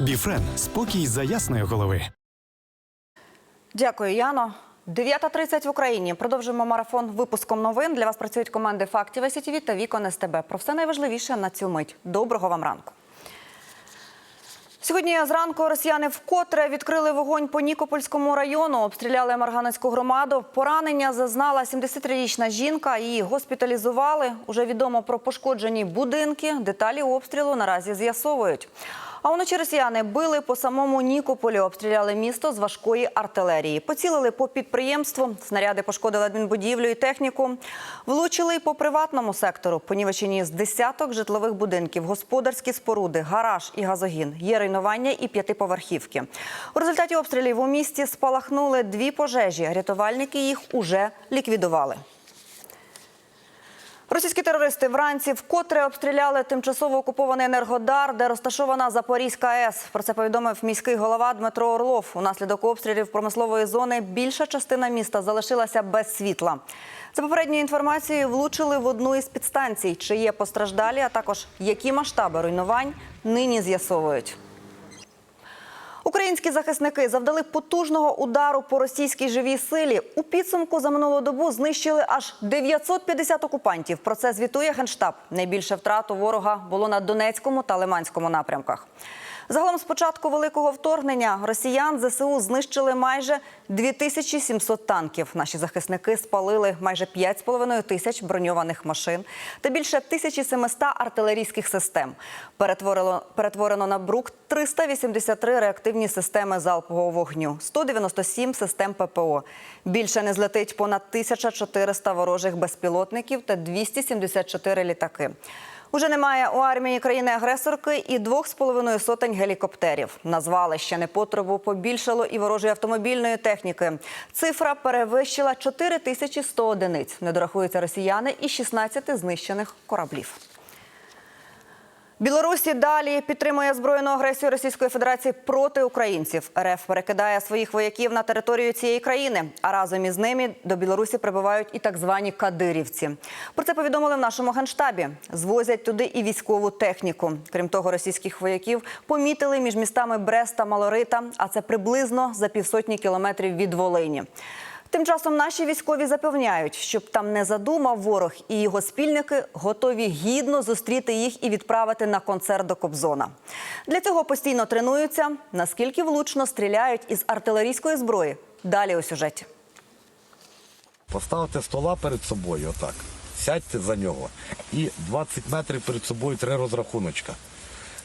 Біфрен спокій за ясної голови. Дякую, Яно. 9.30 в Україні. Продовжуємо марафон випуском новин. Для вас працюють команди Фактів СІТВ та Вікон СТБ. Про все найважливіше на цю мить. Доброго вам ранку. Сьогодні зранку росіяни вкотре відкрили вогонь по Нікопольському району, обстріляли Марганецьку громаду. Поранення зазнала 73-річна жінка. Її госпіталізували. Уже відомо про пошкоджені будинки. Деталі обстрілу наразі з'ясовують. А вночі росіяни били по самому Нікополі, обстріляли місто з важкої артилерії. Поцілили по підприємству, снаряди пошкодили адмінбудівлю і техніку. Влучили й по приватному сектору. Понівечені з десяток житлових будинків, господарські споруди, гараж і газогін. Є руйнування і п'ятиповерхівки. У результаті обстрілів у місті спалахнули дві пожежі. Рятувальники їх уже ліквідували. Російські терористи вранці вкотре обстріляли тимчасово окупований Енергодар, де розташована Запорізька АЕС. Про це повідомив міський голова Дмитро Орлов. Унаслідок обстрілів промислової зони більша частина міста залишилася без світла. За попередньою інформацією, влучили в одну із підстанцій. Чи є постраждалі, а також які масштаби руйнувань нині з'ясовують. Українські захисники завдали потужного удару по російській живій силі. У підсумку за минулу добу знищили аж 950 окупантів. Про це звітує генштаб. Найбільше втрат у ворога було на Донецькому та Лиманському напрямках. Загалом з початку великого вторгнення росіян ЗСУ знищили майже 2700 танків. Наші захисники спалили майже 5,5 тисяч броньованих машин та більше 1700 артилерійських систем. Перетворило перетворено на брук 383 реактивні системи залпового вогню, 197 систем ППО. Більше не злетить понад 1400 ворожих безпілотників та 274 літаки. Уже немає у армії країни-агресорки і двох з половиною сотень гелікоптерів. Назвали ще непотребу побільшало і ворожої автомобільної техніки. Цифра перевищила 4100 одиниць. Не дорахуються росіяни і 16 знищених кораблів. Білорусі далі підтримує збройну агресію Російської Федерації проти українців. РФ перекидає своїх вояків на територію цієї країни, а разом із ними до Білорусі прибувають і так звані кадирівці. Про це повідомили в нашому генштабі. Звозять туди і військову техніку. Крім того, російських вояків помітили між містами Брест та Малорита, а це приблизно за півсотні кілометрів від Волині. Тим часом наші військові запевняють, щоб там не задумав ворог і його спільники готові гідно зустріти їх і відправити на концерт до Кобзона. Для цього постійно тренуються, наскільки влучно стріляють із артилерійської зброї. Далі у сюжеті. Поставте стола перед собою, отак. Сядьте за нього. І 20 метрів перед собою три розрахуночка.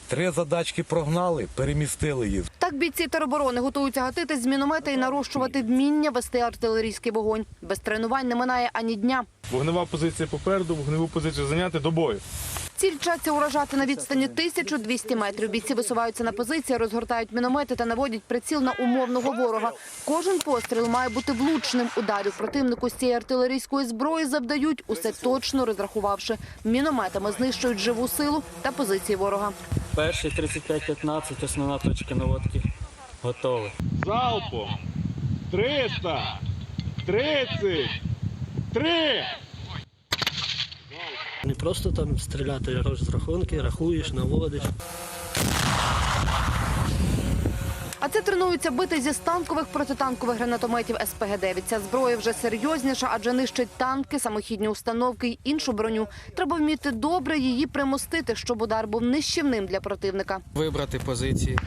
Три задачки прогнали, перемістили їх. Так бійці тероборони готуються гатити з міномета і нарощувати вміння вести артилерійський вогонь. Без тренувань не минає ані дня. Вогнева позиція попереду, вогневу позицію зайняти до бою. Ціль вчаться уражати на відстані 1200 метрів. Бійці висуваються на позиції, розгортають міномети та наводять приціл на умовного ворога. Кожен постріл має бути влучним. Ударів противнику з цієї артилерійської зброї завдають, усе точно розрахувавши. Мінометами знищують живу силу та позиції ворога. Перший 35-15, основна точка наводки. Готовий. Залпом 300, 30, 3. Не просто там стріляти розрахунки, рахуєш, наводиш. А це тренуються бити зі станкових протитанкових гранатометів СПГ-9. Ця зброя вже серйозніша, адже нищить танки, самохідні установки й іншу броню. Треба вміти добре її примостити, щоб удар був нищівним для противника. вибрати позиції,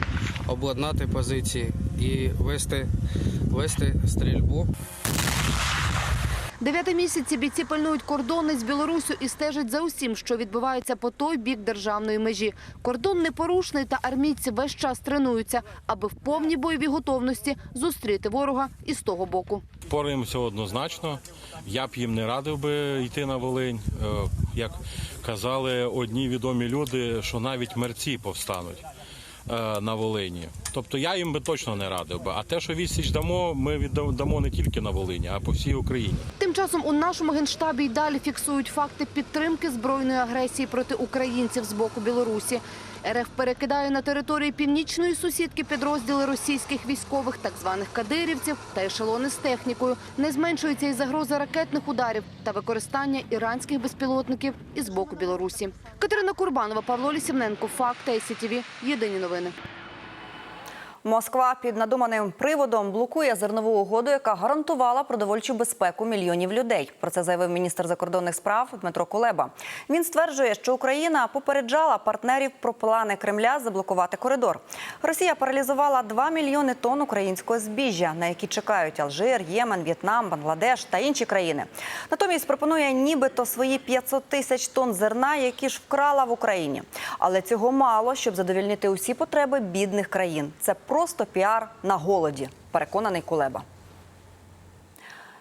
обладнати позиції і вести, вести стрільбу. Дев'яти місяці бійці пильнують кордони з Білоруссю і стежать за усім, що відбувається по той бік державної межі. Кордон непорушний, та армійці весь час тренуються, аби в повній бойовій готовності зустріти ворога із того боку. Впораємося однозначно. Я б їм не радив би йти на Волинь. Е, Як казали одні відомі люди, що навіть мерці повстануть на Волині. Тобто я їм би точно не радив би. А те, що відсіч дамо, ми віддамо не тільки на Волині, а по всій Україні. Тим часом у нашому генштабі й далі фіксують факти підтримки збройної агресії проти українців з боку Білорусі. РФ перекидає на території північної сусідки підрозділи російських військових, так званих кадирівців та ешелони з технікою. Не зменшується і загроза ракетних ударів та використання іранських безпілотників із боку Білорусі. Катерина Курбанова, Павло Лісівненко, Факт, ЕСІТІВІ. Єдині новини. Москва під надуманим приводом блокує зернову угоду, яка гарантувала продовольчу безпеку мільйонів людей. Про це заявив міністр закордонних справ Дмитро Кулеба. Він стверджує, що Україна попереджала партнерів про плани Кремля заблокувати коридор. Росія паралізувала 2 мільйони тонн українського збіжжя, на які чекають Алжир, Ємен, В'єтнам, Бангладеш та інші країни. Натомість пропонує нібито свої 500 тисяч тонн зерна, які ж вкрала в Україні. Але цього мало, щоб задовільнити усі потреби бідних країн. Це просто піар на голоді, переконаний Кулеба.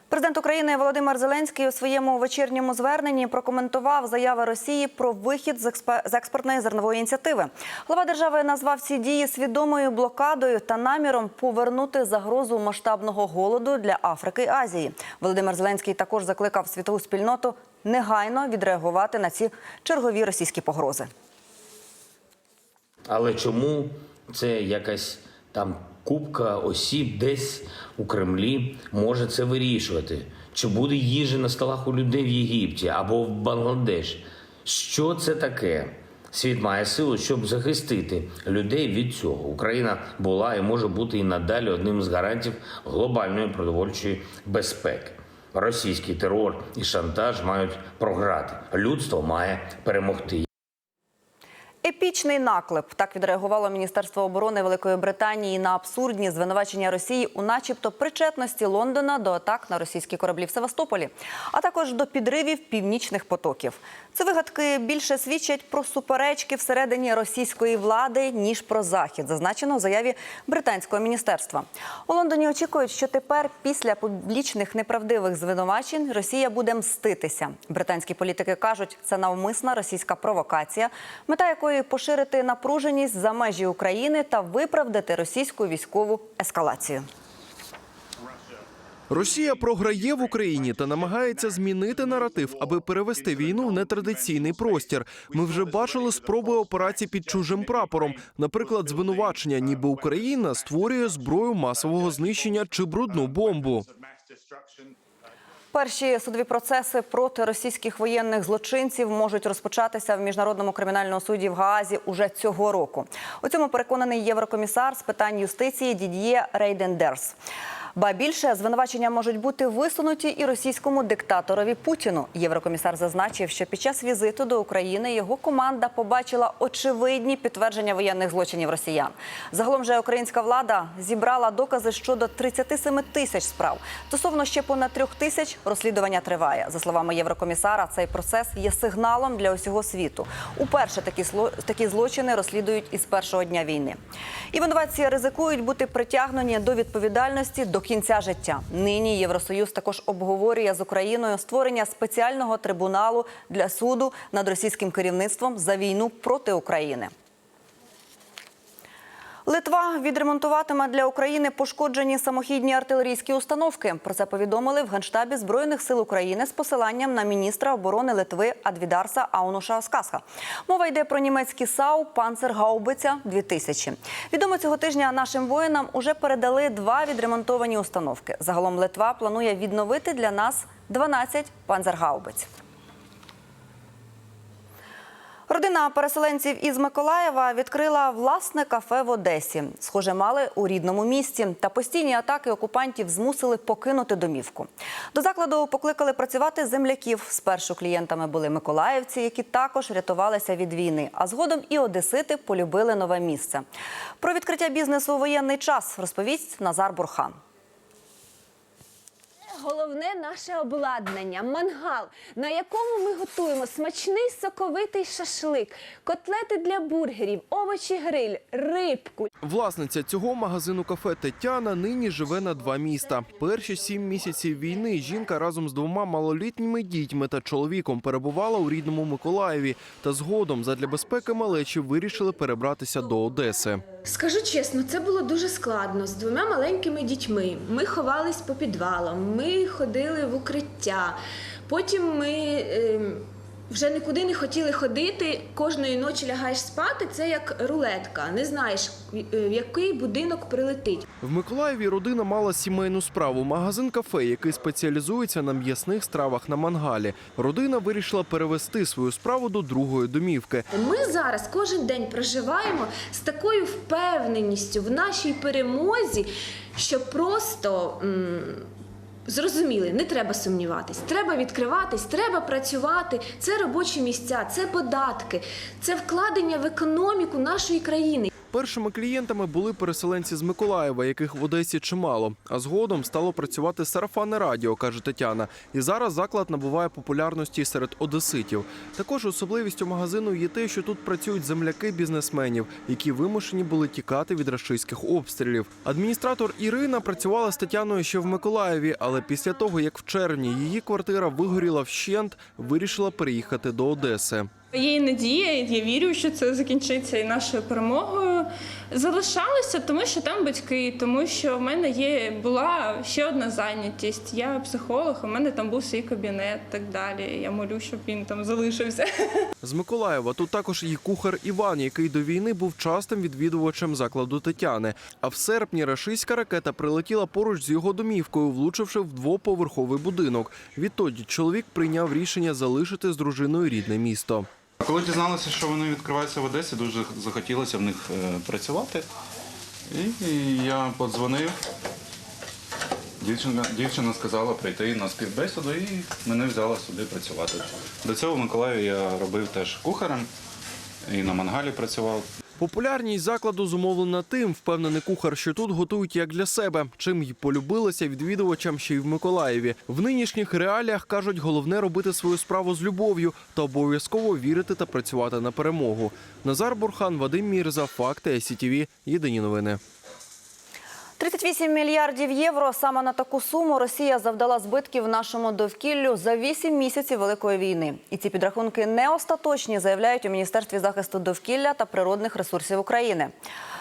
Президент України Володимир Зеленський у своєму вечірньому зверненні прокоментував заяви Росії про вихід з експортної зернової ініціативи. Глава держави назвав ці дії свідомою блокадою та наміром повернути загрозу масштабного голоду для Африки і Азії. Володимир Зеленський також закликав світову спільноту негайно відреагувати на ці чергові російські погрози. Але чому це якась там купка осіб десь у Кремлі може це вирішувати? Чи буде їжа на столах у людей в Єгипті або в Бангладеш? Що це таке? Світ має силу, щоб захистити людей від цього. Україна була і може бути і надалі одним з гарантів глобальної продовольчої безпеки. Російський терор і шантаж мають програти. Людство має перемогти. Епічний наклеп так відреагувало Міністерство оборони Великої Британії на абсурдні звинувачення Росії у, начебто, причетності Лондона до атак на російські кораблі в Севастополі, а також до підривів північних потоків. Це вигадки більше свідчать про суперечки всередині російської влади ніж про захід, зазначено в заяві британського міністерства. У Лондоні очікують, що тепер, після публічних неправдивих звинувачень, Росія буде мститися. Британські політики кажуть, це навмисна російська провокація, мета якої поширити напруженість за межі України та виправдати російську військову ескалацію. Росія програє в Україні та намагається змінити наратив, аби перевести війну в нетрадиційний простір. Ми вже бачили спроби операцій під чужим прапором, наприклад, звинувачення, ніби Україна створює зброю масового знищення чи брудну бомбу. Перші судові процеси проти російських воєнних злочинців можуть розпочатися в міжнародному кримінальному суді в Гаазі уже цього року. У цьому переконаний єврокомісар з питань юстиції Дід'є Рейдендерс. Ба більше звинувачення можуть бути висунуті і російському диктаторові Путіну. Єврокомісар зазначив, що під час візиту до України його команда побачила очевидні підтвердження воєнних злочинів росіян. Загалом же українська влада зібрала докази щодо 37 тисяч справ. Стосовно ще понад трьох тисяч розслідування триває. За словами єврокомісара, цей процес є сигналом для усього світу. Уперше такі такі злочини розслідують із першого дня війни. І винуватці ризикують бути притягнені до відповідальності до кінця життя. Нині Євросоюз також обговорює з Україною створення спеціального трибуналу для суду над російським керівництвом за війну проти України. Литва відремонтуватиме для України пошкоджені самохідні артилерійські установки. Про це повідомили в Генштабі Збройних сил України з посиланням на міністра оборони Литви Адвідарса Аунуша Оскаска. Мова йде про німецькі САУ Панцергаубиця 2000 Відомо цього тижня нашим воїнам уже передали два відремонтовані установки. Загалом Литва планує відновити для нас 12 панцергаубиць. Родина переселенців із Миколаєва відкрила власне кафе в Одесі. Схоже, мали у рідному місті. Та постійні атаки окупантів змусили покинути домівку. До закладу покликали працювати земляків. Спершу клієнтами були миколаївці, які також рятувалися від війни. А згодом і одесити полюбили нове місце. Про відкриття бізнесу у воєнний час розповість Назар Бурхан. Головне наше обладнання мангал, на якому ми готуємо смачний соковитий шашлик, котлети для бургерів, овочі гриль, рибку. Власниця цього магазину кафе Тетяна нині живе на два міста. Перші сім місяців війни жінка разом з двома малолітніми дітьми та чоловіком перебувала у рідному Миколаєві. Та згодом, задля безпеки малечі, вирішили перебратися до Одеси. Скажу чесно, це було дуже складно з двома маленькими дітьми. Ми ховались по підвалам, ми ходили в укриття. Потім ми е, вже нікуди не хотіли ходити. Кожної ночі лягаєш спати. Це як рулетка. Не знаєш, в який будинок прилетить. В Миколаєві родина мала сімейну справу магазин кафе, який спеціалізується на м'ясних стравах на мангалі. Родина вирішила перевести свою справу до другої домівки. Ми зараз кожен день проживаємо з такою впевненістю в нашій перемозі, що просто. м, Зрозуміли, не треба сумніватись. Треба відкриватись, треба працювати. Це робочі місця, це податки, це вкладення в економіку нашої країни. Першими клієнтами були переселенці з Миколаєва, яких в Одесі чимало. А згодом стало працювати сарафанне радіо, каже Тетяна. І зараз заклад набуває популярності серед одеситів. Також особливістю магазину є те, що тут працюють земляки бізнесменів, які вимушені були тікати від рашистських обстрілів. Адміністратор Ірина працювала з Тетяною ще в Миколаєві, але після того, як в червні її квартира вигоріла вщент, вирішила переїхати до Одеси. Є надія, я вірю, що це закінчиться і нашою перемогою. Залишалася, тому що там батьки, тому що в мене є була ще одна зайнятість. Я психолог, у мене там був свій кабінет, так далі. Я молю, щоб він там залишився. З Миколаєва тут також і кухар Іван, який до війни був частим відвідувачем закладу Тетяни. А в серпні рашистська ракета прилетіла поруч з його домівкою, влучивши в двоповерховий будинок. Відтоді чоловік прийняв рішення залишити з дружиною рідне місто. Коли дізналися, що вони відкриваються в Одесі, дуже захотілося в них е, працювати. І, я подзвонив. Дівчина, дівчина сказала прийти на співбесіду і мене взяла сюди працювати. До цього в Миколаєві я робив теж кухарем і на мангалі працював. Популярність закладу зумовлена тим, впевнений кухар, що тут готують як для себе, чим й полюбилося відвідувачам ще й в Миколаєві. В нинішніх реаліях кажуть, головне робити свою справу з любов'ю та обов'язково вірити та працювати на перемогу. Назар Бурхан, Вадим Мірза, Факти, СІТІВІ. Єдині новини. 38 мільярдів євро. Саме на таку суму Росія завдала збитків нашому довкіллю за 8 місяців великої війни. І ці підрахунки не остаточні, заявляють у міністерстві захисту довкілля та природних ресурсів України.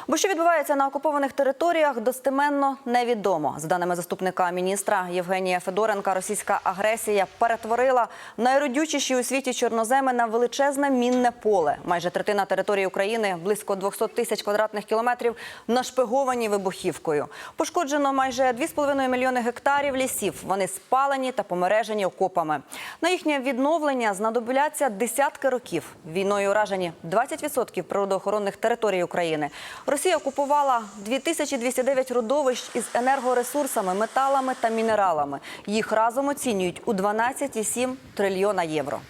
Бо що відбувається на окупованих територіях, достеменно невідомо. За даними заступника міністра Євгенія Федоренка, російська агресія перетворила найродючіші у світі чорноземи на величезне мінне поле. Майже третина території України, близько 200 тисяч квадратних кілометрів, нашпиговані вибухівкою. Пошкоджено майже 2,5 мільйони гектарів лісів. Вони спалені та помережені окопами. На їхнє відновлення знадобляться десятки років. Війною уражені 20% природоохоронних територій України. Росія окупувала 2209 родовищ із енергоресурсами, металами та мінералами. Їх разом оцінюють у 12,7 трильйона євро.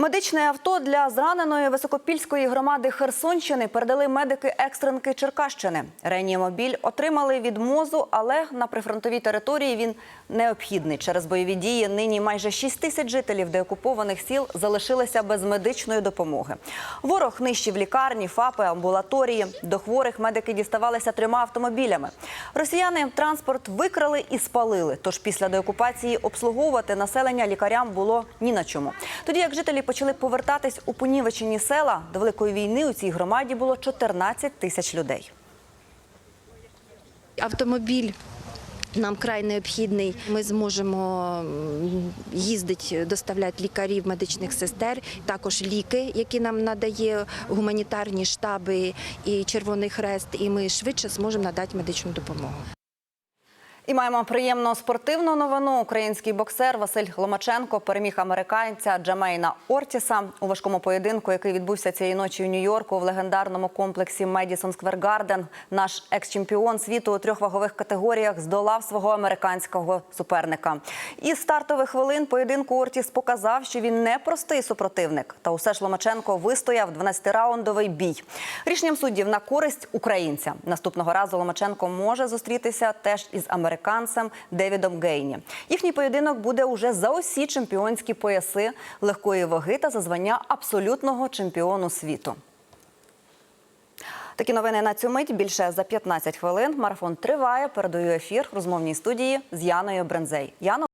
Медичне авто для зраненої високопільської громади Херсонщини передали медики екстренки Черкащини. Реанімобіль отримали від мозу, але на прифронтовій території він необхідний. Через бойові дії нині майже 6 тисяч жителів деокупованих сіл залишилися без медичної допомоги. Ворог нищив лікарні, ФАПи, амбулаторії. До хворих медики діставалися трьома автомобілями. Росіяни транспорт викрали і спалили. Тож після деокупації обслуговувати населення лікарям було ні на чому. Тоді як жителі почали повертатись у понівечені села, до великої війни у цій громаді було 14 тисяч людей. Автомобіль нам край необхідний. Ми зможемо їздити, доставляти лікарів, медичних сестер, також ліки, які нам надає гуманітарні штаби і Червоний Хрест. І ми швидше зможемо надати медичну допомогу. І маємо приємну спортивну новину. Український боксер Василь Ломаченко переміг американця Джамейна Ортіса у важкому поєдинку, який відбувся цієї ночі у Нью-Йорку в легендарному комплексі Медісон Сквер Гарден. Наш екс-чемпіон світу у трьох вагових категоріях здолав свого американського суперника. Із стартових хвилин поєдинку Ортіс показав, що він не простий супротивник. Та усе ж Ломаченко вистояв 12-раундовий бій. Рішенням суддів на користь українця. Наступного разу Ломаченко може зустрітися теж із американцем Девідом Гейні. Їхній поєдинок буде уже за усі чемпіонські пояси легкої ваги та за звання абсолютного чемпіону світу. Такі новини на цю мить більше за 15 хвилин. Марафон триває. Передаю ефір розмовній студії з Яною Брензей. Яно.